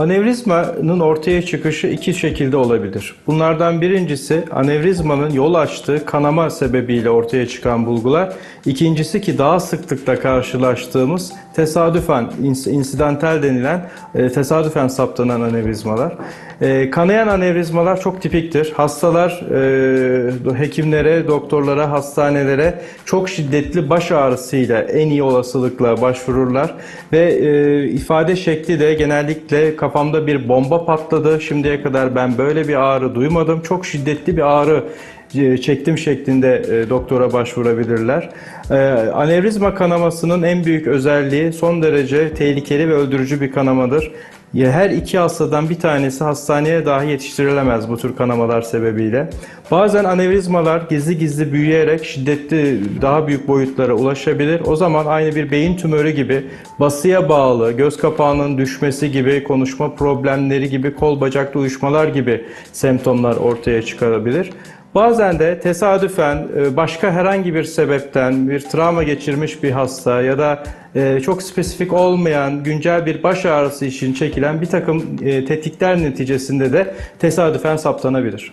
Anevrizmanın ortaya çıkışı iki şekilde olabilir. Bunlardan birincisi anevrizmanın yol açtığı kanama sebebiyle ortaya çıkan bulgular. İkincisi ki daha sıklıkla karşılaştığımız tesadüfen, ins- insidental denilen e, tesadüfen saptanan anevrizmalar. E, kanayan anevrizmalar çok tipiktir. Hastalar e, hekimlere, doktorlara, hastanelere çok şiddetli baş ağrısıyla en iyi olasılıkla başvururlar ve ifade şekli de genellikle kafamda bir bomba patladı. Şimdiye kadar ben böyle bir ağrı duymadım. Çok şiddetli bir ağrı çektim şeklinde e, doktora başvurabilirler. E, anevrizma kanamasının en büyük özelliği son derece tehlikeli ve öldürücü bir kanamadır. Her iki hastadan bir tanesi hastaneye dahi yetiştirilemez bu tür kanamalar sebebiyle. Bazen anevrizmalar gizli gizli büyüyerek şiddetli daha büyük boyutlara ulaşabilir. O zaman aynı bir beyin tümörü gibi basıya bağlı, göz kapağının düşmesi gibi, konuşma problemleri gibi, kol bacaklı uyuşmalar gibi semptomlar ortaya çıkarabilir. Bazen de tesadüfen e, başka herhangi bir sebepten bir travma geçirmiş bir hasta ya da e, çok spesifik olmayan güncel bir baş ağrısı için çekilen bir takım e, tetkikler neticesinde de tesadüfen saptanabilir.